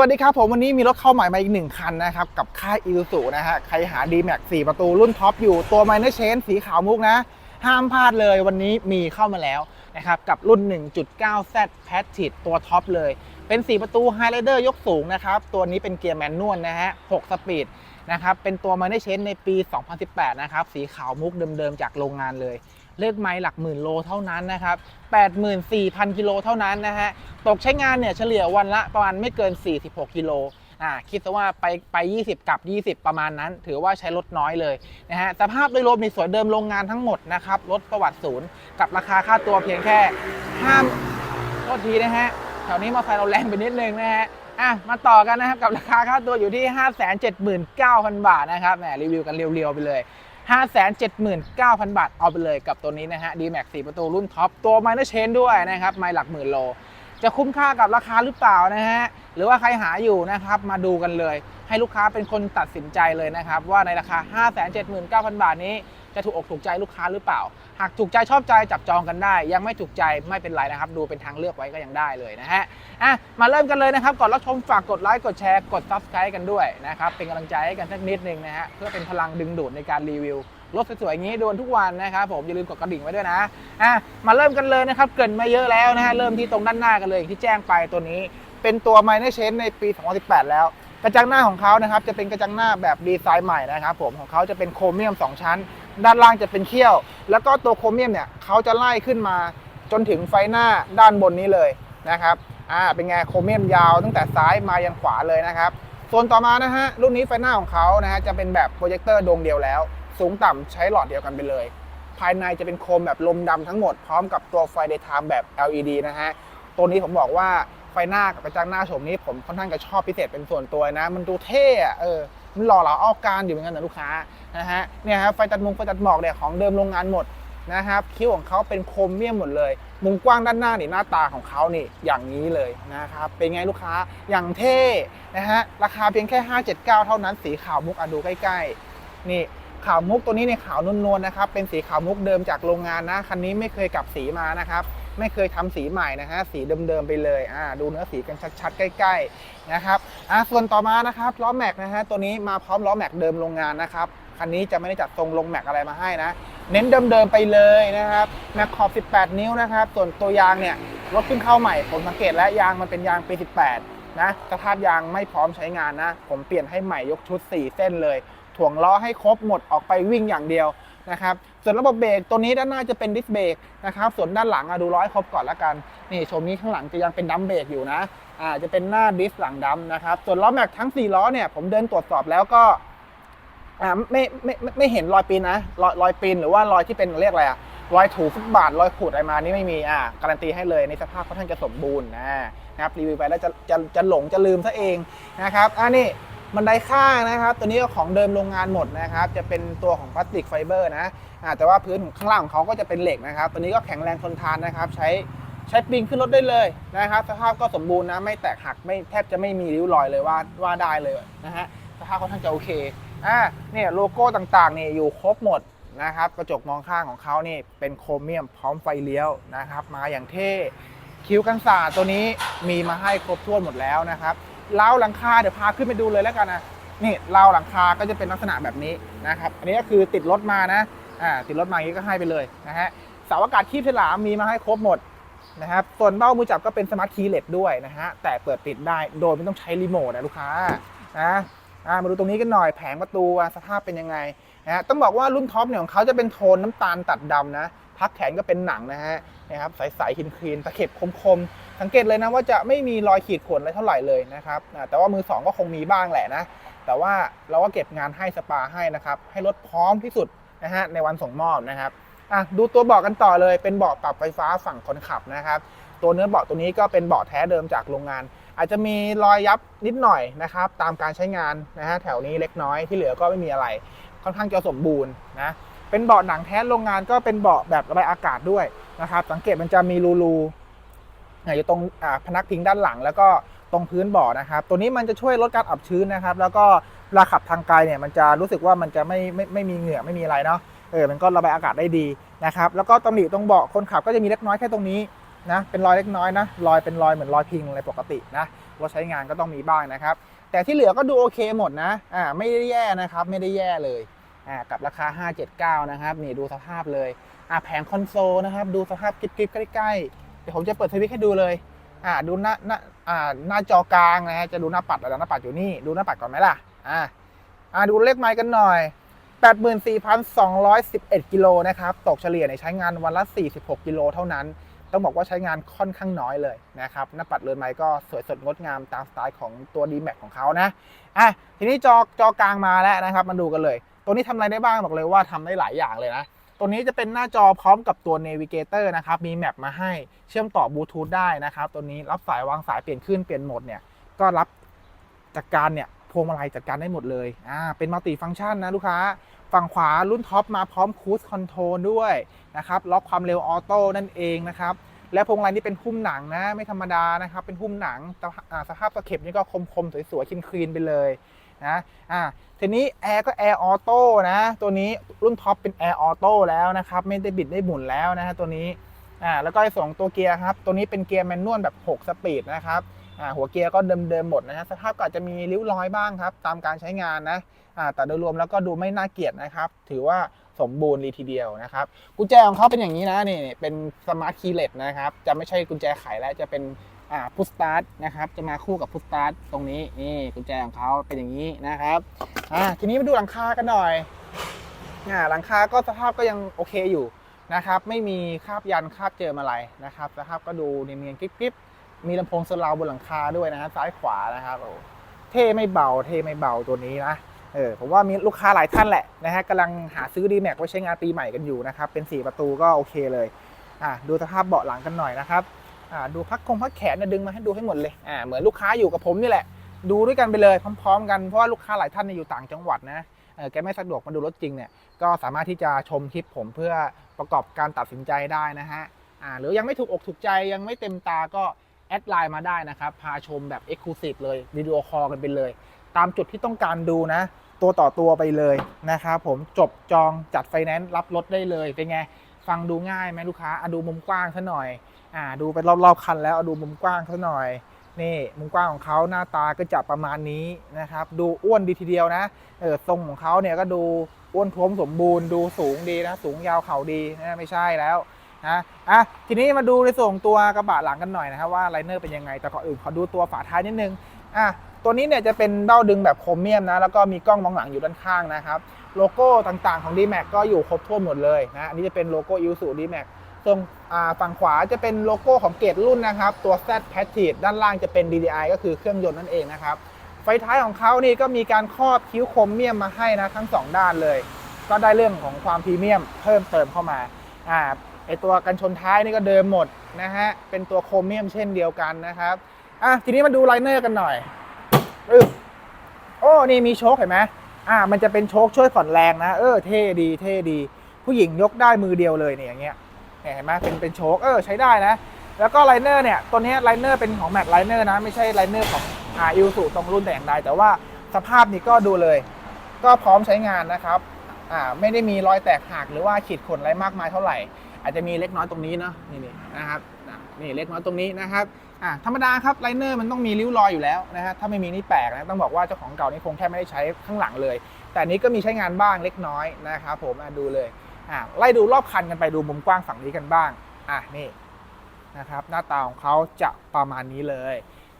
วัสดีครับผมวันนี้มีรถเข้าใหม่มาอีกหนึ่งคันนะครับ กับค่ายอิ u ซูนะฮะใครหา D-Max 4 ประตูรุ่นท็อปอยู่ตัว Minor Change สีขาวมุกนะ ห้ามพลาดเลยวันนี้มีเข้ามาแล้วนะครับ กับรุ่น 1.9Z p a t c h ตัวท็อปเลย เป็น 4 ประตู High Rider ยกสูงนะครับ ตัวนี้เป็นเกียร์แมนนวลนะฮะ 6 สปีดนะครับ เป็นตัว Minor Change ในปี 2018 นะครับ สีขาวมุกเดิมๆจากโรงงานเลย เลขไม้หลักหมื่นโลเท่านั้นนะครับ 84,000 กิโลเท่านั้นนะฮะ ตกใช้งานเนี่ยเฉลี่ยวันละประมาณไม่เกิน 46 กิโลอ่าคิดซะว่าไปไป 20 กับ 20 ประมาณนั้น ถือว่าใช้รถน้อยเลยนะฮะ สภาพโดยรวมในสวยเดิมโรงงานทั้งหมดนะครับรถประวัติศูนย์กับราคาค่าตัวเพียงแค่ห้ามโทษทีนะฮะแถวนี้มอไซค์เราแรงไปนิดนึงนะฮะอะมาต่อกันนะครับกับราคาค่าตัวอยู่ที่ 579,000 บาทนะครับแหมรีวิวกันเรียวๆไปเลย 579,000 บาท เอาไปเลยกับตัวนี้นะฮะ D-Max 4 ประตูรุ่นท็อป ตัว Minor Chain ด้วยนะครับ ไม่หลักหมื่นโล จะคุ้มค่ากับราคาหรือเปล่านะฮะ หรือว่าใครหาอยู่นะครับ มาดูกันเลย ให้ลูกค้าเป็นคนตัดสินใจเลยนะครับ ว่าในราคา 579,000 บาทนี้ จะถูกอกถูกใจลูกค้าหรือเปล่า หากถูกใจชอบใจจับจองกันได้ ยังไม่ถูกใจไม่เป็นไรนะครับ ดูเป็นทางเลือกไว้ก็ยังได้เลยนะฮะอะมาเริ่มกันเลยนะครับก่อนรับชมฝากกดไลค์กดแชร์กด subscribe กันด้วยนะครับเป็นกำลังใจให้กันสักนิดนึงนะฮะเพื่อเป็นพลังดึงดูดในการรีวิวรถสวยๆอย่างนี้โดนทุกวันนะครับผมอย่าลืมกดกระดิ่งไว้ด้วยนะอะมาเริ่มกันเลยนะครับเกินมาเยอะแล้วนะฮะเริ่มที่ตรงด้านหน้ากันเลยอย่างที่แจ้งไปตัวนี้ เป็นตัว Minor Change ในปี 2018 แล้ว กระจังหน้าของเขานะครับจะเป็นกระจังหน้าแบบดีไซน์ใหม่นะครับผมของเขาจะเป็นโครเมียม 2 ชั้น ด้านล่างจะเป็นเขี้ยว แล้วก็ตัวโครเมียมเนี่ยเขาจะไล่ขึ้นมาจนถึงไฟหน้าด้านบนนี้เลยนะครับอ่าเป็นไงโครเมียมยาวตั้งแต่ซ้ายมายันขวาเลยนะครับส่วนต่อมานะฮะรุ่นนี้ไฟหน้าของเขานะฮะจะเป็นแบบโปรเจคเตอร์ดวงเดียวแล้ว สูงต่ำใช้หลอดเดียวกันไปเลย ภายในจะเป็นโคมแบบลมดำทั้งหมดพร้อมกับตัวไฟ daytime แบบ LED นะฮะตัวนี้ผมบอกว่าไฟหน้ากับกระจังหน้าโฉมนี้ผมค่อนข้างจะชอบพิเศษเป็นส่วนตัวนะ มันดูเท่อะเออ มันหล่อเหลาเอาการอยู่เหมือนกันนะลูกค้านะฮะเนี่ยครับไฟตัดมุงไฟตัดหมอกเนี่ยของเดิมโรงงานหมดนะครับคิ้วของเขาเป็นโครเมียมหมดเลย มุมกว้างด้านหน้านี่หน้าตาของเขานี่อย่างนี้เลยนะครับเป็นไงลูกค้าอย่างเท่นะฮะราคาเพียงแค่ 579 เท่านั้นสีขาวมุกอะดูใกล้ๆนี่ขาวมุกตัวนี้เนี่ยขาวนวลๆนะครับเป็นสีขาวมุกเดิมจากโรงงานนะคันนี้ไม่เคยกลับสีมานะครับ ไม่เคยทำสีใหม่นะฮะสีเดิมๆไปเลยอ่าดูเนื้อสีกันชัดๆ ใกล้ๆนะครับอ่าส่วนต่อมานะครับล้อแม็กนะฮะตัวนี้มาพร้อมล้อแม็กเดิมโรงงานนะครับคันนี้จะไม่ได้จัดทรงลงแม็กอะไรมาให้นะ เน้นเดิมๆไปเลยนะครับแม็กขอบ 18 นิ้วนะครับส่วนตัวยางเนี่ยรถเพิ่งเข้าใหม่ผมสังเกตแล้วยางมันเป็นยางปี 18 นะสภาพยางไม่พร้อมใช้งานนะ ผมเปลี่ยนให้ใหม่ยกชุด 4 เส้นเลย ถ่วงล้อให้ครบหมดออกไปวิ่งอย่างเดียว นะครับส่วนระบบเบรกตัวนี้ด้านหน้าจะเป็นดิสเบรกนะครับส่วนด้านหลังดูร้อยครบก่อนละกันนี่ชมนี้ข้างหลังจะยังเป็นดัมเบรกอยู่นะอ่าจะเป็นหน้าดิสหลังดัมนะครับส่วนล้อแม็กทั้ง 4 ล้อเนี่ยผมเดินตรวจสอบแล้วก็อ่าไม่ไม่ไม่ไม่เห็นรอยปีนนะรอยรอยปีนหรือว่ารอยที่เป็นเรียกอะไรอะรอยถูฟุตบาทรอยขูดอะไรมานี่ไม่มีอ่าการันตีให้เลยในสภาพค่อนข้างจะสมบูรณ์นะนะครับรีวิวไปแล้วจะจะจะหลงจะลืมซะเองนะครับอ่านี่ บันไดข้างนะครับ ตัวนี้ก็ของเดิมโรงงานหมดนะครับ จะเป็นตัวของพลาสติกไฟเบอร์นะแต่ว่าพื้นของข้างล่างของเขาก็จะเป็นเหล็กนะครับ ตัวนี้ก็แข็งแรงทนทานนะครับ ใช้ใช้ปีนขึ้นรถได้เลยนะครับ สภาพก็สมบูรณ์นะ ไม่แตกหักไม่แทบจะไม่มีริ้วรอยเลยว่าว่าได้เลยนะฮะ สภาพค่อนข้างจะโอเคอ่าเนี่ยโลโก้ต่างๆเนี่ยอยู่ครบหมดนะครับ กระจกมองข้างของเขานี่เป็นโครเมียมพร้อมไฟเลี้ยวนะครับ มาอย่างเท่ คิ้วกันศาสตัวนี้มีมาให้ครบถ้วนหมดแล้วนะครับ เล้าหลังคาเดี๋ยวพาขึ้นไปดูเลยแล้วกันนะนี่เล้าหลังคาก็จะเป็นลักษณะแบบนี้นะครับ อันนี้ก็คือติดรถมานะอ่าติดรถมาอย่างนี้ก็ให้ไปเลยนะฮะเสาอากาศคีบฉลามมีมาให้ครบหมดนะครับส่วนเบ้ามือจับก็เป็นสมาร์ทคีย์เลสด้วยนะฮะแต่เปิดปิดได้โดยไม่ต้องใช้รีโมทนะลูกค้านะมาดูตรงนี้กันหน่อยแผงประตูสภาพเป็นยังไงนะฮะต้องบอกว่ารุ่นท็อปเนี่ยของเขาจะเป็นโทนน้ำตาลตัดดำนะ พักแขนก็เป็นหนังนะฮะนะครับใสๆคลีนๆตะเข็บคมๆ สังเกตเลยนะว่าจะไม่มีรอยขีดข่วนอะไรเท่าไหร่เลยนะครับแต่ว่ามือสองก็คงมีบ้างแหละนะ แต่ว่าเราก็เก็บงานให้สปาให้นะครับ ให้รถพร้อมที่สุดนะฮะในวันส่งมอบนะครับอะดูตัวเบาะกันต่อเลยเป็นเบาะปรับไฟฟ้าฝั่งคนขับนะครับตัวเนื้อเบาะตัวนี้ก็เป็นเบาะแท้เดิมจากโรงงาน อาจจะมีรอยยับนิดหน่อยนะครับ ตามการใช้งานนะฮะแถวนี้เล็กน้อยที่เหลือก็ไม่มีอะไร ค่อนข้างจะสมบูรณ์นะ เป็นเบาะหนังแท้โรงงานก็เป็นเบาะแบบระบายอากาศด้วยนะครับ สังเกตมันจะมีรูรูอยู่ตรงพนักพิงด้านหลัง แล้วก็ตรงพื้นเบาะนะครับ ตัวนี้มันจะช่วยลดการอับชื้นนะครับ แล้วก็เวลาขับทางไกลเนี่ยมันจะรู้สึกว่ามันจะไม่ไม่ไม่มีเหงื่อไม่มีอะไรเนาะเออมันก็ระบายอากาศได้ดีนะครับ แล้วก็ตำหนิตรงเบาะคนขับก็จะมีเล็กน้อยแค่ตรงนี้นะเป็นรอยเล็กน้อยนะรอยเป็นรอยเหมือนรอยพิงอะไรปกตินะรถใช้งานก็ต้องมีบ้างนะครับ แต่ที่เหลือก็ดูโอเคหมดนะอ่าไม่ได้แย่นะครับ ไม่ได้แย่เลย อ่ากับราคา 579 นะครับนี่ดูสภาพเลยอ่าแผงคอนโซลนะครับดูสภาพกริบๆใกล้ๆเดี๋ยวผมจะเปิดสวิตช์ให้ดูเลยอ่าดูหน้าหน้าอ่าหน้าจอกลางนะฮะจะดูหน้าปัดแล้วหน้าปัดอยู่นี่ดูหน้าปัดก่อนไหมล่ะอ่าอ่าดูเลขไมล์กันหน่อย 84,211 กิโลนะครับตกเฉลี่ยในใช้งานวันละ 46 กิโลเท่านั้น ต้องบอกว่าใช้งานค่อนข้างน้อยเลยนะครับหน้าปัดเรือนไม้ก็สวยสดงดงามตามสไตล์ของตัว d m a x ของเขานะอะทีนี้จอจอกลางมาแล้วนะครับมาดูกันเลย ตัวนี้ทำอะไรได้บ้างบอกเลยว่าทำได้หลายอย่างเลยนะ ตัวนี้จะเป็นหน้าจอพร้อมกับตัว Navigator นะครับ มีแมปมาให้เชื่อมต่อบลูทูธได้นะครับ ตัวนี้รับสายวางสายเปลี่ยนขึ้นเปลี่ยนโหมดเนี่ย ก็รับจัดการเนี่ยพวงมาลัยจัดการได้หมดเลย อ่า เป็นมัลติฟังก์ชันนะลูกค้า ฝั่งขวารุ่นท็อปมาพร้อมคูสคอนโทรลด้วยนะครับ ล็อกความเร็วออโต้นั่นเองนะครับ และพวงมาลัยนี่เป็นหุ้มหนังนะ ไม่ธรรมดานะครับ เป็นหุ้มหนังสภาอ่าสะเข็บนี่ก็คมๆสวยๆคลีนๆไปเลย นะอ่าทีนี้แอร์ก็แอร์ออโต้นะตัวนี้รุ่นท็อปเป็นแอร์ออโต้แล้วนะครับไม่ได้บิดได้หมุนแล้วนะฮะตัวนี้อ่าแล้วก็ไอ้สองตัวเกียร์ครับตัวนี้เป็นเกียร์แมนนวลแบบ 6 สปีดนะครับอ่าหัวเกียร์ก็เดิมๆหมดนะฮะสภาพก็อาจจะมีริ้วรอยบ้างครับ ตามการใช้งานนะอ่าแต่โดยรวมแล้วก็ดูไม่น่าเกลียดนะครับ ถือว่าสมบูรณ์เลยทีเดียวนะครับกุญแจของเขาเป็นอย่างนี้นะนี่เป็นสมาร์ทคีย์เลสนะครับจะไม่ใช่กุญแจไขแล้วจะเป็น พุชสตาร์ทนะครับจะมาคู่กับพุชสตาร์ทตรงนี้นี่กุญแจของเขาเป็นอย่างนี้นะครับอ่าทีนี้มาดูหลังคากันหน่อยอ่าหลังคาก็สภาพก็ยังโอเคอยู่นะครับไม่มีคราบยันคราบเจิมอะไรนะครับสภาพก็ดูเนียนๆกริบๆมีลำโพงเซอร์ราวด์บนหลังคาด้วยนะฮะซ้ายขวานะครับโอ้เท่ไม่เบาเท่ไม่เบาตัวนี้นะเออผมว่ามีลูกค้าหลายท่านแหละนะฮะกำลังหาซื้อ d m a x ไว้ใช้งานปีใหม่กันอยู่นะครับเป็น 4 ประตูก็โอเคเลยอ่าดูสภาพเบาะหลังกันหน่อยนะครับ อ่าดูพักคงพักแขนเนี่ยดึงมาให้ดูให้หมดเลยอ่าเหมือนลูกค้าอยู่กับผมนี่แหละ ดูด้วยกันไปเลยพร้อม ๆ กันเพราะว่าลูกค้าหลายท่านเนี่ยอยู่ต่างจังหวัดนะเออแกไม่สะดวกมาดูรถจริงเนี่ยก็สามารถที่จะชมคลิปผมเพื่อประกอบการตัดสินใจได้นะฮะอ่าหรือยังไม่ถูกอกถูกใจยังไม่เต็มตาก็แอดไลน์มาได้นะครับ พาชมแบบ Exclusive เลยวิดีโอคอลกันไปเลย ตามจุดที่ต้องการดูนะ ตัวต่อตัวไปเลยนะครับผมจบจองจัดไฟแนนซ์รับรถได้เลย เป็นไง ฟังดูง่ายไหมลูกค้าอะดูมุมกว้างซะหน่อย อ่าดูไปรอบๆคันแล้วเอาดูมุมกว้างซะหน่อยนี่มุมกว้างของเขาหน้าตาก็จะประมาณนี้นะครับ ดูอ้วนดีทีเดียวนะเออทรงของเขาเนี่ยก็ดูอ้วนท้วมสมบูรณ์ดูสูงดีนะ สูงยาวเข่าดีนะไม่ใช่แล้วนะอะทีนี้มาดูในส่วนของตัวกระบะหลังกันหน่อยนะครับว่าไลเนอร์เป็นยังไง แต่ก่อนอื่นขอดูตัวฝาท้ายนิดนึงอะตัวนี้เนี่ยจะเป็นเด้าดึงแบบโครเมียมนะ แล้วก็มีกล้องมองหลังอยู่ด้านข้างนะครับ โลโก้ต่างๆของ d m a x ก็อยู่ครบถ้วหมดเลยนะอันนี้จะเป็นโลโก้ i s u d m a x ตรงฝั่งขวาจะเป็นโลโก้ของเกรดรุ่นนะครับ ตัว Z p a t r i o t ด้านล่างจะเป็น DDI ก็คือเครื่องยนต์นั่นเองนะครับ ไฟท้ายของเขานี่ก็มีการครอบคิ้วโครเมียมมาให้นะทั้ง 2 ด้านเลย ก็ได้เรื่องของความพรีเมียมเพิ่มเติมเข้ามาอ่าไอตัวกันชนท้ายนี่ก็เดิมหมดนะฮะ เป็นตัวโครเมียมเช่นเดียวกันนะครับ อะทีนี้มาดูไลเนอร์กันหน่อยอึบโอ้ นี่มีโชคเห็นไหมอ่ามันจะเป็นโชคช่วยผ่อนแรงนะ เออ เท่ดี เท่ดี ผู้หญิงยกได้มือเดียวเลยเนี่ยอย่างเงี้ย เนี่ยเห็นไหมเป็นเป็นโชคเออใช้ได้นะ แล้วก็ไลเนอร์เนี่ยตัวนี้ไลเนอร์เป็นของแม็กไลเนอร์นะ ไม่ใช่ไลเนอร์ของอ่าอิวสุตรงรุ่นแต่อย่างใดแต่ว่าสภาพนี่ก็ดูเลย ก็พร้อมใช้งานนะครับอ่าไม่ได้มีรอยแตกหักหรือว่าขีดข่วนอะไรมากมายเท่าไหร่ อาจจะมีเล็กน้อยตรงนี้เนาะนี่นี่นะครับนี่เล็กน้อยตรงนี้นะครับอะธรรมดาครับไลเนอร์มันต้องมีริ้วรอยอยู่แล้วนะฮะถ้าไม่มีนี่แปลกนะต้องบอกว่าเจ้าของเก่านี่คงแค่ไม่ได้ใช้ข้างหลังเลย แต่นี้ก็มีใช้งานบ้างเล็กน้อยนะครับผมดูเลย อะไล่ดูรอบคันกันไปดูมุมกว้างฝั่งนี้กันบ้างอะนี่นะครับหน้าตาของเขาจะประมาณนี้เลย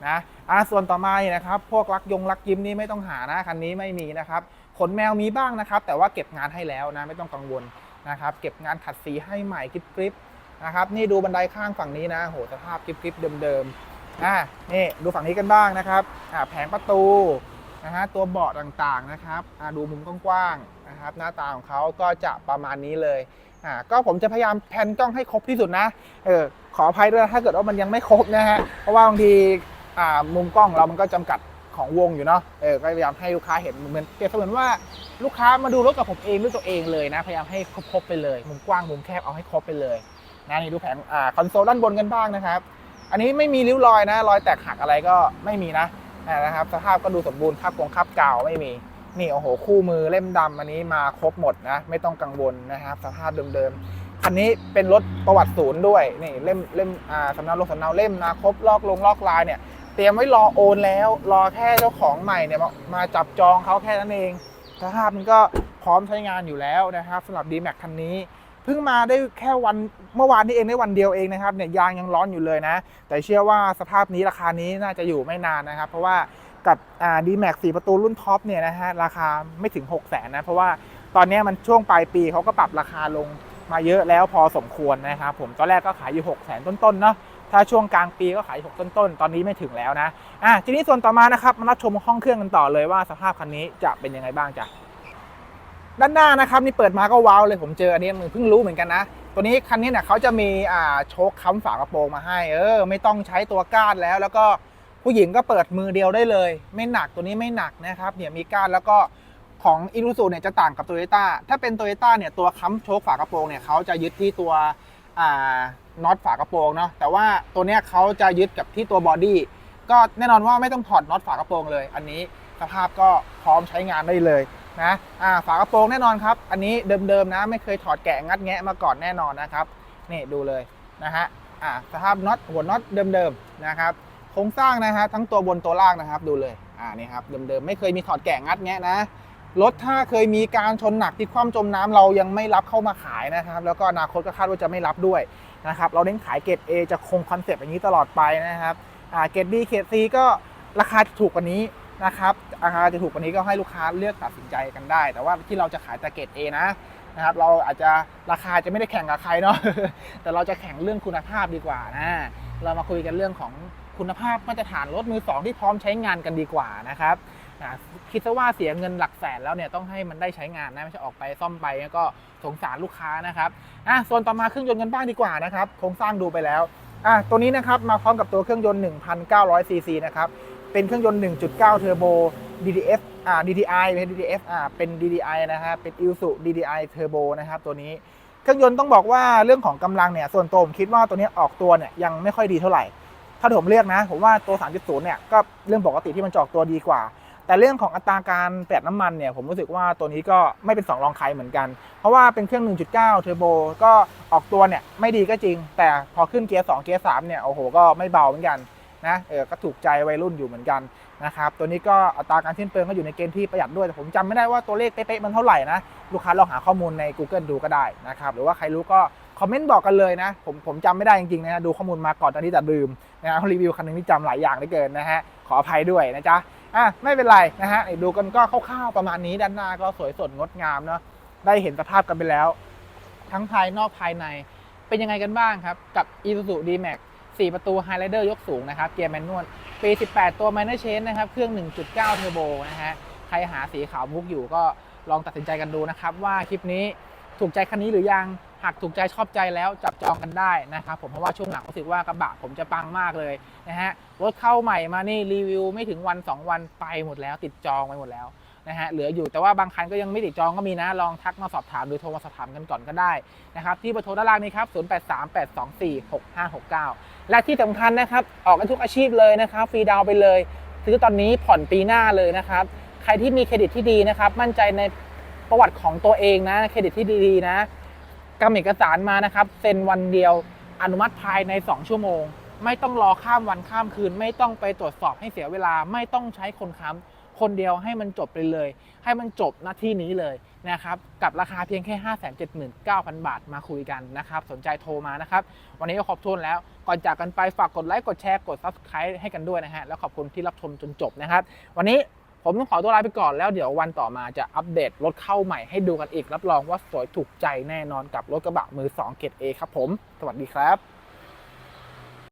นะอะส่วนต่อมานี่นะครับพวกลักยงลักยิ้มนี่ไม่ต้องหานะคันนี้ไม่มีนะครับขนแมวมีบ้างนะครับ แต่ว่าเก็บงานให้แล้วนะไม่ต้องกังวลนะครับ เก็บงานขัดสีให้ใหม่กริบๆนะครับ นี่ดูบันไดข้างฝั่งนี้นะโหสภาพกริบๆเดิมๆอ่านี่ดูฝั่งนี้กันบ้างนะครับอ่าแผงประตู นะฮะตัวเบาะต่างๆนะครับอ่าดูมุมกว้างๆนะครับ หน้าตาของเขาก็จะประมาณนี้เลยอ่าก็ผมจะพยายามแพนกล้องให้ครบที่สุดนะเออขออภัยด้วยถ้าเกิดว่ามันยังไม่ครบนะฮะเพราะว่าบางทีอ่ามุมกล้องเรามันก็จำกัดของวงอยู่เนาะเออก็พยายามให้ลูกค้าเห็นเหมือนเปรียบเสมือนว่าลูกค้ามาดูรถกับผมเองด้วยตัวเองเลยนะพยายามให้ครบๆไปเลย มุมกว้างมุมแคบเอาให้ครบไปเลยนะนี่ดูแผงอ่าคอนโซลด้านบนกันบ้างนะครับ อันนี้ไม่มีริ้วรอยนะ รอยแตกหักอะไรก็ไม่มีนะ นะครับ สภาพก็ดูสมบูรณ์คับกงคับเก่าไม่มีนี่โอ้โหคู่มือเล่มดำอันนี้มาครบหมดนะ ไม่ต้องกังวลนะครับ สภาพเดิมๆคันนี้เป็นรถประวัติศูนย์ด้วยนี่เล่มเล่มอ่าสำเนาลงสำเนาเล่มนะครบลอกลงลอกลายเนี่ยเตรียมไว้รอโอนแล้ว รอแค่เจ้าของใหม่เนี่ยมามาจับจองเขาแค่นั้นเองสภาพมันก็พร้อมใช้งานอยู่แล้วนะครับสำหรับ d m a x คันนี้ เพิ่งมาได้แค่วันเมื่อวานนี้เองได้วันเดียวเองนะครับเนี่ยยางยังร้อนอยู่เลยนะ แต่เชื่อว่าสภาพนี้ราคานี้น่าจะอยู่ไม่นานนะครับ เพราะว่ากับดีแม็กสี่ประตูรุ่นท็อปเนี่ยนะฮะราคาไม่ถึง 6 0 0 0 0นนะเพราะว่าตอนนี้มันช่วงปลายปีเขาก็ปรับราคาลงมาเยอะแล้วพอสมควรนะครับผมตอนแรกก็ขายอยู่ 6 0 0 0 0 0ต้นๆเนาะถ้าช่วงกลางปีก็ขาย6ต้นๆ ตอนนี้ไม่ถึงแล้วนะ อะ ทีนี้ส่วนต่อมานะครับ มารับชมห้องเครื่องกันต่อเลยว่าสภาพคันนี้จะเป็นยังไงบ้างจ้ะ ด้านหน้านะครับนี่เปิดมาก็ว้าวเลยผมเจออันนี้เพิ่งรู้เหมือนกันนะ ตัวนี้คันนี้เนี่ยเขาจะมีอ่าโชคค้ำฝากระโปรงมาให้ เออ ไม่ต้องใช้ตัวก้านแล้ว แล้วก็ผู้หญิงก็เปิดมือเดียวได้เลย ไม่หนักตัวนี้ไม่หนักนะครับเนี่ยมีก้านแล้วก็ของอิรูซูเนี่ยจะต่างกับโตโยต้าถ้าเป็นโตโยต้าเนี่ยตัวค้ำโชคฝากระโปรงเนี่ยเขาจะยึดที่ตัวอ่าน็อตฝากระโปรงเนาะแต่ว่าตัวเนี้ยเขาจะยึดกับที่ตัวบอดี้ก็แน่นอนว่าไม่ต้องถอดน็อตฝากระโปรงเลย อันนี้สภาพก็พร้อมใช้งานได้เลย นะอ่าฝากระโปรงแน่นอนครับ อันนี้เดิมๆนะไม่เคยถอดแกะงัดแงะมาก่อนแน่นอนนะครับนี่ดูเลยนะฮะอ่าสภาพน็อตหัวน็อตเดิมๆนะครับโครงสร้างนะฮะทั้งตัวบนตัวล่างนะครับ ดูเลยอ่านี่ครับเดิมๆไม่เคยมีถอดแกะงัดแงะนะรถถ้าเคยมีการชนหนักที่คว่ำจมน้ำเรายังไม่รับเข้ามาขายนะครับ แล้วก็อนาคตก็คาดว่าจะไม่รับด้วยนะครับเราเน้นขายเกรด A จะคงคอนเซปต์อย่างนี้ตลอดไปนะครับอ่าเกรด B เกรด C ก็ราคาถูกกว่านี้ นะครับราคาจะถูกกว่านี้ก็ให้ลูกค้าเลือกตัดสินใจกันได้ แต่ว่าที่เราจะขายแต่เกรด A นะนะครับเราอาจจะราคาจะไม่ได้แข่งกับใครเนาะแต่เราจะแข่งเรื่องคุณภาพดีกว่านะเรามาคุยกันเรื่องของคุณภาพมาตรฐานรถมือสองที่พร้อมใช้งานกันดีกว่านะครับคิดซะว่าเสียเงินหลักแสนแล้วเนี่ยต้องให้มันได้ใช้งานนะไม่ใช่ออกไปซ่อมไปก็สงสารลูกค้านะครับอะส่วนต่อมาเครื่องยนต์กันบ้างดีกว่านะครับโครงสร้างดูไปแล้วอะตัวนี้นะครับมาพร้อมกับตัวเครื่องยนต์ 1,900ซีซีนะครับ เป็นเครื่องยนต์ 1.9 เทอร์โบ DDF อ่า DDI ไม่ใช่ DDF อ่าเป็น DDI นะฮะเป็น Isuzu DDI Turbo นะครับตัวนี้เครื่องยนต์ต้องบอกว่าเรื่องของกำลังเนี่ยส่วนตัวผมคิดว่าตัวนี้ออกตัวเนี่ยยังไม่ค่อยดีเท่าไหร่ ถ้าผมเลือกนะ ผมว่าตัว 3.0 เนี่ยก็เรื่องปกติที่มันจอกตัวดีกว่า แต่เรื่องของอัตราการประหยัดน้ำมันเนี่ยผมรู้สึกว่าตัวนี้ก็ไม่เป็นสองรองใครเหมือนกัน เพราะว่าเป็นเครื่อง 1.9 เทอร์โบก็ออกตัวเนี่ยไม่ดีก็จริง แต่พอขึ้นเกียร์2เกียร์3เนี่ยโอ้โหก็ไม่เบาเหมือนกัน นะเออก็ถูกใจวัยรุ่นอยู่เหมือนกันนะครับตัวนี้ก็อัตราการสิ้นเปลืองก็อยู่ในเกณฑ์ที่ประหยัดด้วย แต่ผมจำไม่ได้ว่าตัวเลขเป๊ะๆมันเท่าไหร่นะลูกค้าลองหาข้อมูลใน Google ดูก็ได้นะครับหรือว่าใครรู้ก็คอมเมนต์บอกกันเลยนะผมผมจำไม่ได้จริงๆนะดูข้อมูลมาก่อนตอนนี้แต่ลืมนะรีวิวคันนึงที่จำหลายอย่างเหลือเกินนะฮะขออภัยด้วยนะจ๊ะอะไม่เป็นไรนะฮะดูกันก็คร่าวๆประมาณนี้ด้านหน้าก็สวยสดงดงามเนาะได้เห็นสภาพกันไปแล้ว ทั้งภายนอกภายในเป็นยังไงกันบ้างครับ กับ Isuzu D-Max 4 ประตู Highlander ยกสูงนะครับเกียร์แมนนวลปี 18 ตัว Minor Change นะครับเครื่อง 1.9 เทอร์โบนะฮะใครหาสีขาวมุกอยู่ก็ลองตัดสินใจกันดูนะครับ ว่าคลิปนี้ถูกใจคันนี้หรือยังหากถูกใจชอบใจแล้วจับจองกันได้นะครับผมเพราะว่าช่วงหลังรู้สึกว่ากระบะผมจะปังมากเลยนะฮะรถเข้าใหม่มานี่รีวิวไม่ถึงวัน 2 วันไปหมดแล้ว ติดจองไปหมดแล้ว นะฮะเหลืออยู่แต่ว่าบางคันก็ยังไม่ติดจองก็มีนะลองทักมาสอบถามหรือโทรมาสอบถามกันก่อนก็ได้นะครับที่เบอร์โทรด้านล่างนี้ครับ 0838246569 และที่สำคัญนะครับ ออกกันทุกอาชีพเลยนะครับฟรีดาวน์ไปเลยซื้อตอนนี้ผ่อนปีหน้าเลยนะครับใครที่มีเครดิตที่ดีนะครับมั่นใจในประวัติของตัวเองนะเครดิตที่ดีๆนะกำเอกสารมานะครับเซ็นวันเดียวอนุมัติภายใน 2 ชั่วโมง ไม่ต้องรอข้ามวันข้ามคืน ไม่ต้องไปตรวจสอบให้เสียเวลา ไม่ต้องใช้คนค้ำ คนเดียวให้มันจบไปเลย ให้มันจบหน้าที่นี้เลยนะครับกับราคาเพียงแค่ 579,000 บาทมาคุยกันนะครับ สนใจโทรมานะครับ วันนี้ก็ขอบคุณแล้ว ก่อนจากกันไปฝากกดไลค์กดแชร์กด Subscribe ให้กันด้วยนะฮะแล้วขอบคุณที่รับชมจนจบนะครับ วันนี้ผมต้องขอตัวลาไปก่อนแล้วเดี๋ยววันต่อมาจะอัปเดตรถเข้าใหม่ให้ดูกันอีก รับรองว่าสวยถูกใจแน่นอนกับรถกระบะมือ2เกรด A ครับผม สวัสดีครับ